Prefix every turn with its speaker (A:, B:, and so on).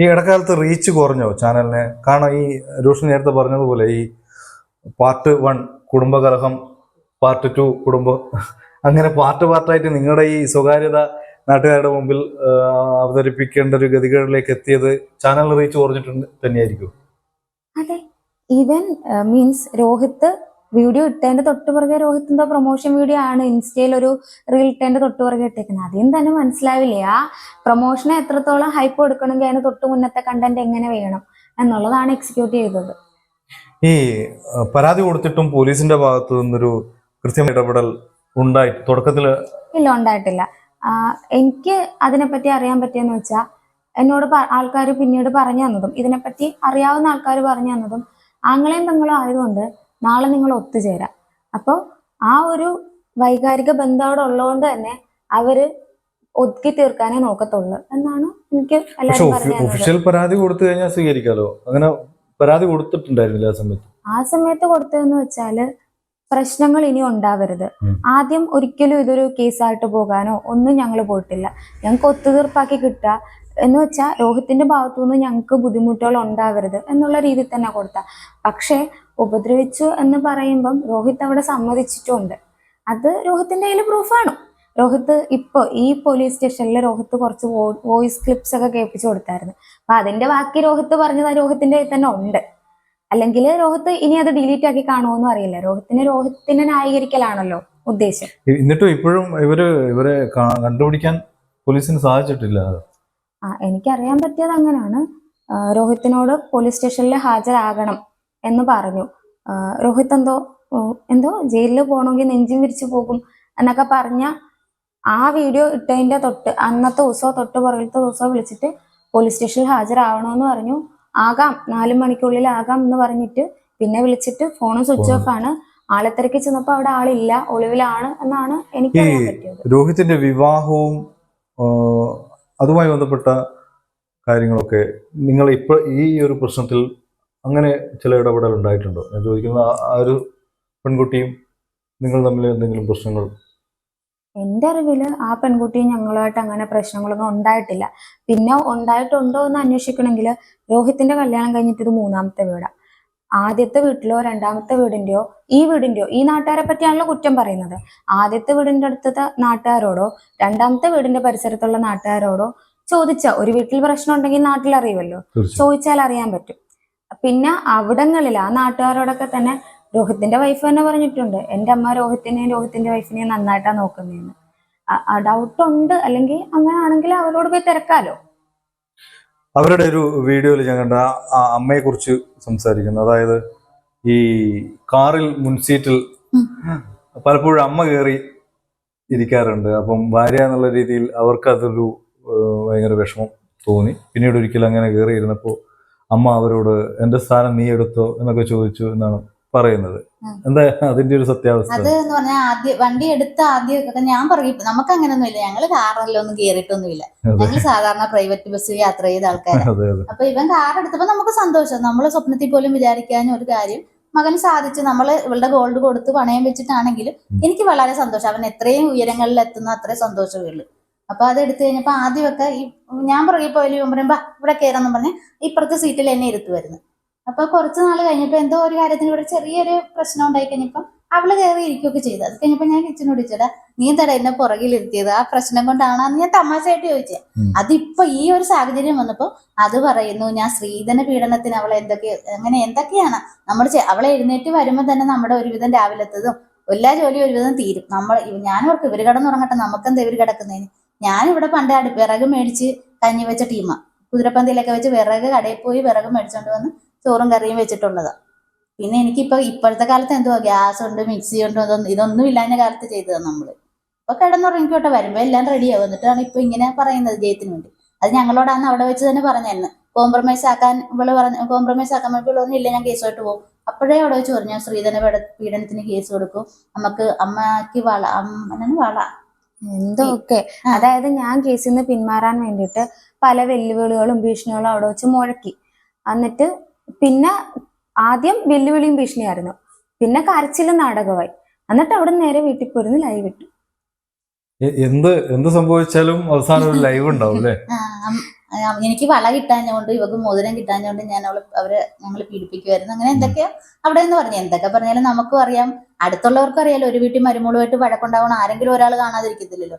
A: ഈ ഇടക്കാലത്ത് റീച്ച് കുറഞ്ഞോ ചാനലിന്. കാരണം ഈ രൂഷൻ നേരത്തെ പറഞ്ഞതുപോലെ ഈ പാർട്ട് വൺ കുടുംബകലഹം പാർട്ട് ടു കുടുംബ അങ്ങനെ പാർട്ട് പാർട്ടായിട്ട് നിങ്ങളുടെ ഈ സ്വകാര്യത നാട്ടുകാരുടെ മുമ്പിൽ അവതരിപ്പിക്കേണ്ട ഒരു ഗതികളിലേക്ക് എത്തിയത് ചാനൽ റീച്ച് കുറഞ്ഞിട്ടുണ്ട് തന്നെയായിരിക്കും.
B: അതെ. ഈവൻ മീൻസ് രോഹിത്ത് വീഡിയോ ഇട്ടതിന്റെ തൊട്ട് പുറകെ രോഹിത്തിന്റെ പ്രൊമോഷൻ വീഡിയോ ആണ്. ഇൻസ്റ്റയിൽ ഒരു റീൽ ഇട്ടതിന്റെ തൊട്ട് പുറകെ ഇട്ടേക്കുന്നത്. അതിന് തന്നെ മനസ്സിലാവില്ലേ. ആ പ്രൊമോഷനെ എത്രത്തോളം ഹൈപ്പ് കൊടുക്കണമെങ്കിൽ അതിന് തൊട്ട് മുന്നത്തെ കണ്ടന്റ് എങ്ങനെ വേണം എന്നുള്ളതാണ് എക്സിക്യൂട്ട് ചെയ്തത്.
A: ഈ പരാതി കൊടുത്തിട്ടും പോലീസിന്റെ ഭാഗത്തു നിന്നൊരു കൃത്യമായ ഇടപെടൽ ഉണ്ടായി തുടക്കത്തിൽ
B: ഇല്ല ഉണ്ടായിട്ടില്ല. എനിക്ക് അതിനെപ്പറ്റി അറിയാൻ പറ്റിയെന്ന് വെച്ചാൽ എന്നോട് ആൾക്കാർ പിന്നീട് പറഞ്ഞു തന്നതും ഇതിനെപ്പറ്റി അറിയാവുന്ന ആൾക്കാർ പറഞ്ഞു തന്നതും ആങ്ങളെയും പെങ്ങളും ആയതുകൊണ്ട് നാളെ നിങ്ങൾ ഒത്തുചേരാം. അപ്പോൾ ആ ഒരു വൈകാരിക ബന്ധം അവിടെ ഉള്ളതുകൊണ്ട് തന്നെ അവർ ഒതുക്കി തീർക്കാനേ നോക്കത്തുള്ളൂ എന്നാണ് എനിക്ക്
A: ഒഫീഷ്യൽ പരാതി കൊടുത്തു കഴിഞ്ഞാൽ സ്വീകരിക്കാലോ? അങ്ങനെ പരാതി കൊടുത്തിട്ടുണ്ടായിരുന്നില്ല ആ സമയത്ത്?
B: ആ സമയത്ത് കൊടുത്തതെന്ന് വെച്ചാൽ പ്രശ്നങ്ങൾ ഇനി ഉണ്ടാവരുത്. ആദ്യം ഒരിക്കലും ഇതൊരു കേസായിട്ട് പോകാനോ ഒന്നും ഞങ്ങൾ പോയിട്ടില്ല. ഞങ്ങൾക്ക് ഒത്തുതീർപ്പാക്കി കിട്ടുക. എന്ന് വെച്ചാൽ രോഹിത്തിന്റെ ഭാഗത്തുനിന്ന് ഞങ്ങൾക്ക് ബുദ്ധിമുട്ടുകൾ ഉണ്ടാകരുത് എന്നുള്ള രീതിയിൽ തന്നെ കൊടുത്ത. പക്ഷേ ഉപദ്രവിച്ചു എന്ന് പറയുമ്പം രോഹിത് അവിടെ സമ്മതിച്ചിട്ടുണ്ട്. അത് രോഹിത്തിന്റെ കയ്യിൽ പ്രൂഫാണ് രോഹിത്ത് ഇപ്പോൾ ഈ പോലീസ് സ്റ്റേഷനിൽ രോഹിത്ത് കുറച്ച് വോയിസ് ക്ലിപ്സ് ഒക്കെ കേൾപ്പിച്ചു കൊടുത്തായിരുന്നു. അപ്പൊ അതിന്റെ ബാക്കി രോഹിത്ത് പറഞ്ഞത് രോഹിത്തിന്റെ കയ്യിൽ തന്നെ ഉണ്ട്. അല്ലെങ്കിൽ രോഹിത്ത് ഇനി അത് ഡിലീറ്റ് ആക്കി കാണുമോന്നും അറിയില്ല. രോഹിത്തിന് രോഹിത്തിനെ ന്യായീകരിക്കലാണല്ലോ ഉദ്ദേശം.
A: എന്നിട്ടും ഇപ്പോഴും ഇവർ ഇവരെ കണ്ടുപിടിക്കാൻ പോലീസിന് സാധിച്ചിട്ടില്ല.
B: ആ എനിക്കറിയാൻ പറ്റിയത് അങ്ങനെയാണ്. രോഹിത്തിനോട് പോലീസ് സ്റ്റേഷനിൽ ഹാജരാകണം എന്ന് പറഞ്ഞു. രോഹിത് എന്തോ എന്തോ ജയിലിൽ പോകണമെങ്കിൽ നെഞ്ചും വിരിച്ചു പോകും എന്നൊക്കെ പറഞ്ഞ ആ വീഡിയോ ഇട്ടതിന്റെ തൊട്ട് അന്നത്തെ ദിവസമോ തൊട്ട് പുറകിലത്തെ ദിവസമോ വിളിച്ചിട്ട് പോലീസ് സ്റ്റേഷനിൽ ഹാജരാവണമെന്ന് പറഞ്ഞു. ആകാം നാല് മണിക്കുള്ളിൽ ആകാം എന്ന് പറഞ്ഞിട്ട് പിന്നെ വിളിച്ചിട്ട് ഫോൺ സ്വിച്ച് ഓഫ് ആണ്. ആളെ തിരക്കി ചെന്നപ്പോൾ അവിടെ ആളില്ല ഒളിവിലാണ് എന്നാണ് എനിക്ക്
A: രോഹിത്തിന്റെ വിവാഹവും അതുമായി ബന്ധപ്പെട്ട കാര്യങ്ങളൊക്കെ നിങ്ങൾ ഇപ്പൊ ഈ ഒരു പ്രശ്നത്തിൽ അങ്ങനെ ചില ഇടപെടൽ ഉണ്ടായിട്ടുണ്ടോ? ഞാൻ ചോദിക്കുന്ന ആ- ഒരു പെൺകുട്ടിയും നിങ്ങൾ തമ്മിൽ എന്തെങ്കിലും പ്രശ്നങ്ങൾ?
B: എന്റെ അറിവിൽ ആ പെൺകുട്ടിയും ഞങ്ങളുമായിട്ട് അങ്ങനെ പ്രശ്നങ്ങളൊന്നും ഉണ്ടായിട്ടില്ല. പിന്നെ ഉണ്ടായിട്ടുണ്ടോ എന്ന് അന്വേഷിക്കണമെങ്കിൽ രോഹിത്തിന്റെ കല്യാണം കഴിഞ്ഞിട്ട് ഇത് മൂന്നാമത്തെ വീടാ. ആദ്യത്തെ വീട്ടിലോ രണ്ടാമത്തെ വീടിന്റെയോ ഈ വീടിന്റെയോ ഈ നാട്ടുകാരെ പറ്റിയാണല്ലോ കുറ്റം പറയുന്നത്. ആദ്യത്തെ വീടിന്റെ അടുത്തത്തെ നാട്ടുകാരോടോ രണ്ടാമത്തെ വീടിന്റെ പരിസരത്തുള്ള നാട്ടുകാരോടോ ചോദിച്ച ഒരു വീട്ടിൽ പ്രശ്നം ഉണ്ടെങ്കിൽ നാട്ടിൽ അറിയുമല്ലോ ചോദിച്ചാൽ അറിയാൻ പറ്റും. പിന്നെ അവിടങ്ങളിൽ ആ നാട്ടുകാരോടൊക്കെ തന്നെ രോഹിത്തിന്റെ വൈഫ് തന്നെ പറഞ്ഞിട്ടുണ്ട്. എന്റെ അമ്മ രോഹിത്തിനെയും രോഹിത്തിന്റെ വൈഫിനെയും നന്നായിട്ടാ നോക്കുന്നതെന്ന് ആ ഡൗട്ട് ഉണ്ട്. അല്ലെങ്കിൽ അങ്ങനെ ആണെങ്കിൽ അവരോട് പോയി തിരക്കാലോ?
A: അവരുടെ ഒരു വീഡിയോയിൽ ഞാൻ കണ്ട ആ അമ്മയെ കുറിച്ച് സംസാരിക്കുന്നു. അതായത് ഈ കാറിൽ മുൻസീറ്റിൽ പലപ്പോഴും അമ്മ കയറി ഇരിക്കാറുണ്ട്. അപ്പം ഭാര്യ എന്നുള്ള രീതിയിൽ അവർക്ക് അതൊരു ഏഹ്, ഭയങ്കര വിഷമം തോന്നി. പിന്നീട് ഒരിക്കലും അങ്ങനെ കയറി ഇരുന്നപ്പോൾ അമ്മ അവരോട് എന്റെ സ്ഥാനം നീ എടുത്തോ? എന്നൊക്കെ ചോദിച്ചു എന്നാണ് പറയുന്നത്. എന്താ അതിന്റെ ഒരു സത്യാവസ്ഥ?
C: അത് എന്ന് പറഞ്ഞാൽ ആദ്യം വണ്ടി എടുത്ത ആദ്യമൊക്കെ ഞാൻ പറയും നമുക്ക് അങ്ങനൊന്നും ഇല്ല ഞങ്ങൾ കാറിലൊന്നും കയറിയിട്ടൊന്നുമില്ല
A: ഇല്ല
C: ഞങ്ങൾ സാധാരണ പ്രൈവറ്റ് ബസ് യാത്ര ചെയ്ത ആൾക്കാരാണ്
A: അതെ
C: അപ്പൊ ഇവൻ കാർ എടുത്തപ്പോ നമുക്ക് സന്തോഷം. നമ്മൾ സ്വപ്നത്തിൽ പോലും വിചാരിക്കാനും ഒരു കാര്യം മകന് സാധിച്ചു നമ്മൾ ഇവളുടെ ഗോൾഡ് കൊടുത്ത് പണയം വെച്ചിട്ടാണെങ്കിലും എനിക്ക് വളരെ സന്തോഷം. അവൻ എത്രയും ഉയരങ്ങളിൽ എത്തുന്ന അത്രയും സന്തോഷമേ ഉള്ളൂ. അപ്പൊ അത് എടുത്തു കഴിഞ്ഞപ്പോ ആദ്യമൊക്കെ ഈ ഞാൻ പുറകെ പോയാലും പറയുമ്പോ "ബാ, ഇവിടെ കയറാന്ന് പറഞ്ഞ് ഇപ്പുറത്തെ സീറ്റിൽ എന്നെ ഇരുത്തുമായിരുന്നു അപ്പൊ കുറച്ച് നാൾ കഴിഞ്ഞപ്പോ എന്തോ ഒരു കാര്യത്തിന് ഇവിടെ ചെറിയൊരു പ്രശ്നം ഉണ്ടായി കഴിഞ്ഞപ്പം അവൾ കയറി ഇരിക്കുകയൊക്കെ ചെയ്തു. അത് കഴിഞ്ഞപ്പോ ഞാൻ കിച്ചനോട് ചോദിച്ചടാ നീ എന്താടാ എന്നെ പുറകിലിരുത്തിയത് ആ പ്രശ്നം കൊണ്ടാണെന്ന് ഞാൻ തമാശയായിട്ട് ചോദിച്ചേ. അതിപ്പോ ഈ ഒരു സാഹചര്യം വന്നപ്പോ അത് പറയുന്നു ഞാൻ സ്ത്രീധന പീഡനത്തിന് അവളെ എന്തൊക്കെ അങ്ങനെ എന്തൊക്കെയാണ്? നമ്മൾ അവളെ എഴുന്നേറ്റ് വരുമ്പോ തന്നെ നമ്മുടെ ഒരുവിധം രാവിലെത്തതും എല്ലാ ജോലിയും ഒരുവിധം തീരും. നമ്മൾ ഞാൻ ഓർക്ക് ഇവർ കിടന്നുറങ്ങട്ടെ നമുക്കെന്താ ഇവർ കിടക്കുന്നതിന് ഞാനിവിടെ പണ്ട് അടുപ്പ് വിറക് മേടിച്ച് കഞ്ഞി വെച്ച ടീമാ. കുതിരപ്പന്തിയിലൊക്കെ വെച്ച് വിറക് കടയിൽ പോയി വിറക് മേടിച്ചോണ്ട് വന്ന് ചോറും കറിയും വെച്ചിട്ടുള്ളത്. പിന്നെ എനിക്കിപ്പോ ഇപ്പോഴത്തെ കാലത്ത് എന്തുവാ? ഗ്യാസ് ഉണ്ട് മിക്സി ഉണ്ട് ഇതൊന്നും ഇതൊന്നും ഇല്ലാഞ്ഞ കാലത്ത് ചെയ്തതാണ് നമ്മൾ. അപ്പൊ കിടന്നുറങ്ങിക്കോട്ടെ വരുമ്പോ എല്ലാം റെഡിയാവും എന്നിട്ടാണ് ഇപ്പൊ ഇങ്ങനെ പറയുന്നത് ജയത്തിന് വേണ്ടി. അത് ഞങ്ങളോടാന്ന് അവിടെ വെച്ച് തന്നെ പറഞ്ഞായിരുന്നു. കോംപ്രമൈസ് ആക്കാൻ ഇവൾ പറഞ്ഞ കോംപ്രമൈസ് ആക്കാൻ വേണ്ടി പറഞ്ഞു ഇല്ല ഞാൻ കേസുമായിട്ട് പോകും. അപ്പോഴേ അവിടെ വെച്ച് പറഞ്ഞു ഞാൻ സ്ത്രീധന പീഡ- പീഡനത്തിന് കേസ് കൊടുക്കും. നമുക്ക് അമ്മയ്ക്ക് വള അമ്മനാണ് വള.
B: എന്തോ ഒക്കെ. അതായത് ഞാൻ കേസിൽ നിന്ന് പിന്മാറാൻ വേണ്ടിയിട്ട് പല വെല്ലുവിളികളും ഭീഷണികളും അവിടെ വെച്ച് മുഴക്കി. എന്നിട്ട് പിന്നെ ആദ്യം വെല്ലുവിളിയും ഭീഷണിയായിരുന്നു. പിന്നെ കരച്ചിലും നാടകമായി. എന്നിട്ട് അവിടെ നേരെ വീട്ടിൽ പോരുന്ന് ലൈവ് ഇട്ടു.
A: എന്ത് എന്ത് സംഭവിച്ചാലും അവസാനം ഒരു ലൈവ് ഉണ്ടാവും അല്ലേ?
C: എനിക്ക് വള കിട്ടാഞ്ഞോണ്ട് ഇവക്ക് മോതിരം കിട്ടാഞ്ഞോണ്ട് ഞാൻ അവൾ അവരെ ഞങ്ങൾ പീഡിപ്പിക്കുമായിരുന്നു അങ്ങനെ എന്തൊക്കെയാ അവിടെ എന്ന് പറഞ്ഞു. എന്തൊക്കെ പറഞ്ഞാലും നമുക്കും അറിയാം. അടുത്തുള്ളവർക്കും അറിയാലോ. ഒരു വീട്ടിൽ മരുമോളുമായിട്ട് വഴക്കുണ്ടാവണം. ആരെങ്കിലും ഒരാൾ കാണാതിരിക്കത്തില്ലല്ലോ.